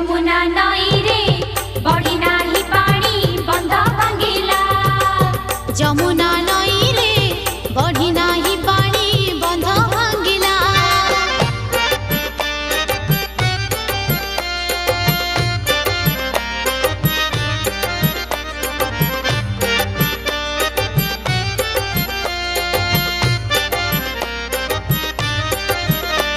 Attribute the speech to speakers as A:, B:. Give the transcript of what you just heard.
A: যমুনা নয় রে বড়ি না